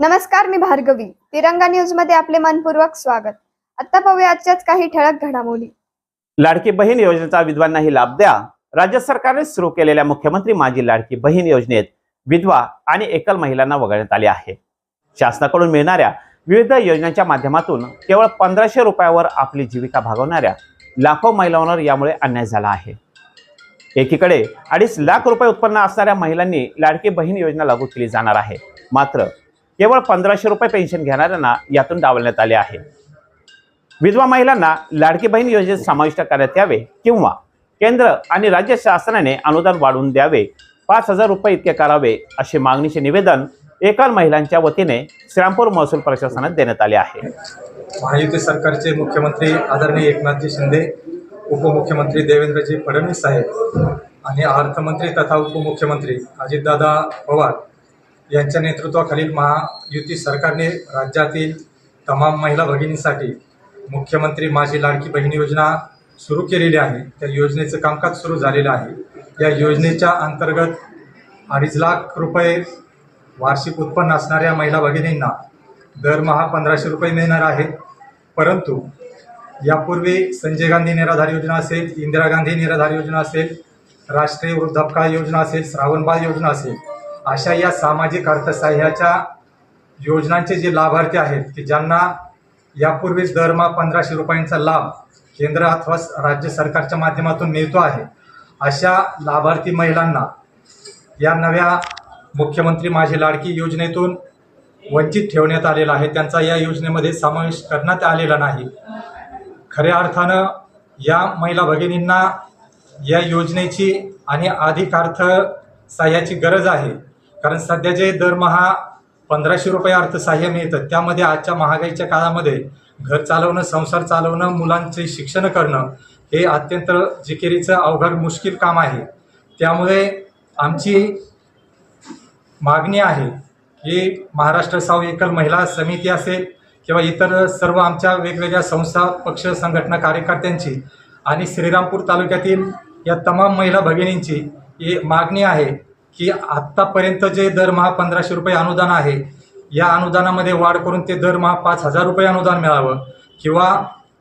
नमस्कार मी भार्गवी. तिरंगा न्यूजमध्ये आपले मनपूर्वक स्वागत. आता पाहूया आजच्याच काही ठळक घडामोडी. लाडकी बहीण योजनेचा विधवांनाही लाभ द्या. राज्य सरकारने सुरू केलेल्या मुख्यमंत्री माझी लाडकी बहीण योजनेत विधवा आणि एकल महिलांना वगळण्यात आले आहे. शासनाकडून मिळणाऱ्या विविध योजनांच्या माध्यमातून केवळ पंधराशे रुपयावर आपली जीविका भागवणाऱ्या लाखो महिलांवर यामुळे अन्याय झाला आहे. एकीकडे अडीच लाख रुपये उत्पन्न असणाऱ्या महिलांनी लाडकी बहीण योजना लागू केली जाणार आहे. मात्र केवळ पंधराशे रुपये पेन्शन घेणाऱ्यांना यातून डावलण्यात आले आहे. विधवा महिलांना लाडकी बहीण योजनेत समाविष्ट करण्यात यावे किंवा केंद्र आणि राज्य शासनाने अनुदान वाढवून द्यावे पाच हजार रुपये इतके करावे अशी मागणीचे निवेदन एकल महिलांच्या वतीने श्रामपूर महसूल प्रशासनात देण्यात आले आहे. महायुती सरकारचे मुख्यमंत्री आदरणीय एकनाथजी शिंदे उपमुख्यमंत्री देवेंद्रजी फडणवीस साहेब आणि अर्थमंत्री तथा उपमुख्यमंत्री अजितदादा पवार यांच्या नेतृत्वाखालील महायुती सरकारने राज्यातील तमाम महिला भगिनींसाठी मुख्यमंत्री माझी लाडकी बहीण योजना सुरू केलेली आहे. त्या योजनेचं कामकाज सुरू झालेलं आहे. या योजनेच्या अंतर्गत अडीच लाख रुपये वार्षिक उत्पन्न असणाऱ्या महिला भगिनींना दरमहा पंधराशे रुपये मिळणार आहेत. परंतु यापूर्वी संजय गांधी निराधार योजना असेल इंदिरा गांधी निराधार योजना असेल राष्ट्रीय वृद्धापकाळ योजना असेल श्रावणबाळ योजना असेल अशा या सामाजिक अर्थसहाय्याच्या योजनांचे जे लाभार्थी आहेत की ज्यांना यापूर्वीच दरमहा पंधराशे रुपयांचा लाभ केंद्र अथवा राज्य सरकारच्या माध्यमातून मिळतो आहे अशा लाभार्थी महिलांना या नव्या मुख्यमंत्री माझी लाडकी योजनेतून वंचित ठेवण्यात आलेला आहे. त्यांचा या योजनेमध्ये समावेश करण्यात आलेला नाही. खऱ्या अर्थानं या महिला भगिनींना या योजनेची आणि अधिकार्थ सहाय्याची गरज आहे. कारण सध्या जे दरमहा पंधराशे रुपये अर्थसहाय्य मिळतं त्यामध्ये आजच्या महागाईच्या काळामध्ये घर चालवणं संसार चालवणं मुलांचे शिक्षण करणं हे अत्यंत जिकिरीचं अवघड मुश्किल काम आहे. त्यामुळे आमची मागणी आहे की महाराष्ट्र साव एकल महिला समिती असेल किंवा इतर सर्व आमच्या वेगवेगळ्या संस्था पक्ष संघटना कार्यकर्त्यांची आणि श्रीरामपूर तालुक्यातील या तमाम महिला भगिनींची मागणी आहे. की आत्तापर्यंत जे दरमहा पंधराशे रुपये अनुदान आहे या अनुदानामध्ये वाढ करून ते दरमहा पाच हजार रुपये अनुदान मिळावं. किंवा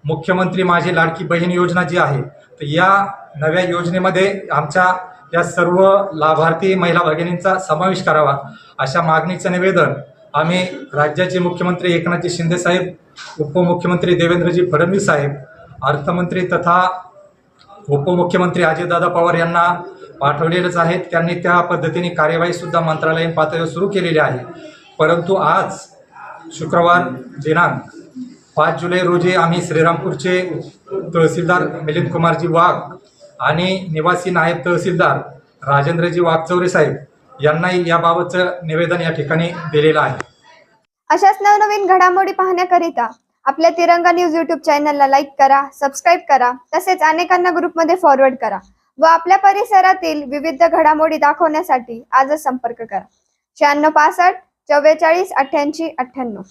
मुख्यमंत्री माझी लाडकी बहीण योजना जी आहे तर या नव्या योजनेमध्ये आमच्या या सर्व लाभार्थी महिला भगिनींचा समावेश करावा अशा मागणीचं निवेदन आम्ही राज्याचे मुख्यमंत्री एकनाथजी शिंदे साहेब उपमुख्यमंत्री देवेंद्रजी फडणवीस साहेब अर्थमंत्री तथा उपमुख्यमंत्री अजितदादा पवार यांना पाठवलेलंच आहेत त्यांनी त्या पद्धतीने कार्यवाहीसुद्धा मंत्रालयीन पातळीवर सुरू केलेली आहे. परंतु आज शुक्रवार दिनांक पाच जुलै रोजी आम्ही श्रीरामपूरचे तहसीलदार मिलिंद कुमारजी वाघ आणि निवासी नायब तहसीलदार राजेंद्रजी वाघचौरे साहेब यांनाही याबाबतचं निवेदन या ठिकाणी दिलेलं आहे. अशाच नवनवीन घडामोडी पाहण्याकरिता आपल्या तिरंगा न्यूज युट्यूब चॅनलला लाईक करा सबस्क्राईब करा तसेच अनेकांना ग्रुपमध्ये फॉरवर्ड करा. व आपल्या परिसरातील विविध घडामोडी दाखवण्यासाठी आजच संपर्क करा. शहाण्णव पासष्ट चव्वेचाळीस अठ्ठ्याऐंशी अठ्ठ्याण्णव.